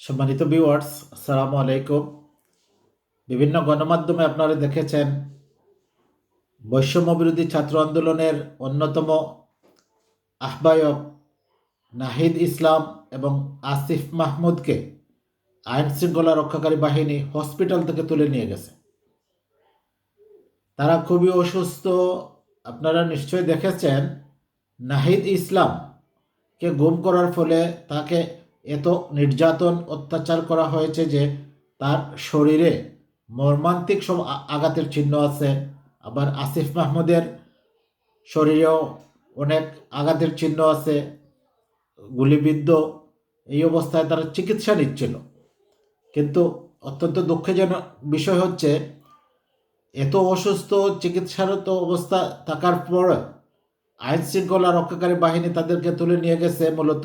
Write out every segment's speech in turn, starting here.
সম্মানিত ভিউয়ার্স আসসালামু আলাইকুম। বিভিন্ন গণমাধ্যমে আপনারা দেখেছেন বৈষম্য বিরোধী ছাত্র আন্দোলনের অন্যতম আহ্বায়ক নাহিদ ইসলাম এবং আসিফ মাহমুদকে আইন শৃঙ্খলা রক্ষাকারী বাহিনী হসপিটাল থেকে তুলে নিয়ে গেছে। তারা খুবই অসুস্থ। আপনারা নিশ্চয়ই দেখেছেন নাহিদ ইসলামকে গুম করার ফলে তাকে এত নির্যাতন অত্যাচার করা হয়েছে যে তার শরীরে মর্মান্তিক সব আঘাতের চিহ্ন আছে। আবার আসিফ মাহমুদের শরীরেও অনেক আঘাতের চিহ্ন আছে। গুলিবিদ্ধ এই অবস্থায় তারা চিকিৎসা নিচ্ছিল। কিন্তু অত্যন্ত দুঃখজনক বিষয় হচ্ছে, এত অসুস্থ চিকিৎসারত অবস্থা থাকার পর আইন শৃঙ্খলা রক্ষাকারী বাহিনী তাদেরকে তুলে নিয়ে গেছে। মূলত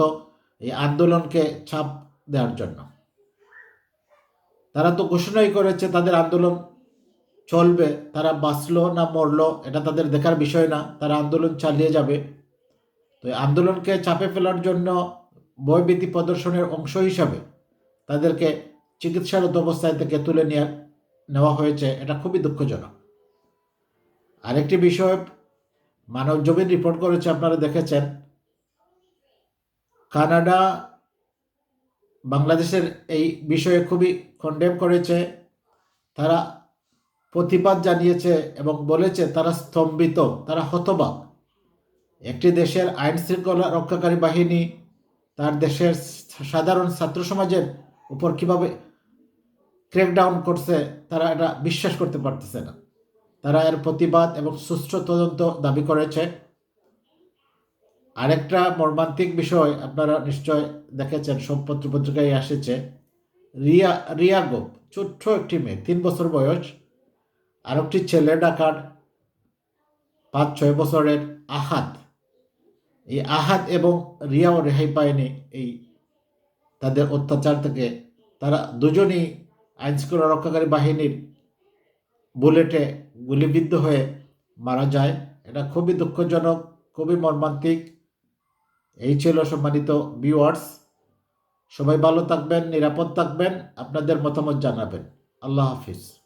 এই আন্দোলনকে ছাপ দেওয়ার জন্য। তারা তো ঘোষণাই করেছে তাদের আন্দোলন চলবে, তারা বাঁচলো না মরলো, এটা তাদের দেখার বিষয় না, তারা আন্দোলন চালিয়ে যাবে। তো আন্দোলনকে চাপে ফেলার জন্য বয়ভীতি প্রদর্শনের অংশ হিসাবে তাদেরকে চিকিৎসারত অবস্থায় থেকে তুলে নিয়ে নেওয়া হয়েছে, এটা খুবই দুঃখজনক। আরেকটি বিষয় মানব জমিন রিপোর্ট করেছে, আপনারা দেখেছেন কানাডা, বাংলাদেশের এই বিষয়ে খুবই কন্ডেম করেছে। তারা প্রতিবাদ জানিয়েছে এবং বলেছে তারা স্তম্ভিত, তারা হতবাক। একটি দেশের আইন শৃঙ্খলা রক্ষাকারী বাহিনী তার দেশের সাধারণ ছাত্র সমাজের উপর কীভাবে ক্র্যাকডাউন করছে, তারা এটা বিশ্বাস করতে পারতেছে না। তারা এর প্রতিবাদ এবং সুষ্ঠু তদন্ত দাবি করেছে। আরেকটা মর্মান্তিক বিষয় আপনারা নিশ্চয় দেখেছেন সব পত্র পত্রিকায় এসেছে রিয়া রিয়া গোপ, ছোট্ট একটি মেয়ে, তিন বছর বয়স, আর একটি ছেলে ডাকার পাঁচ, ছয় বছরের আহাত। এই আহাত এবং রিয়াও রেহাই পায়নি এই তাদের অত্যাচার থেকে। তারা দুজনই আইনশৃঙ্খলা রক্ষাকারী বাহিনীর বুলেটে গুলিবিদ্ধ হয়ে মারা যায়। এটা খুবই দুঃখজনক, খুবই মর্মান্তিক। এই ছিল সম্মানিত ভিউয়ার্স সবাই ভালো থাকবেন নিরাপদ থাকবেন। আপনাদের মতামত জানাবেন। আল্লাহ হাফিজ।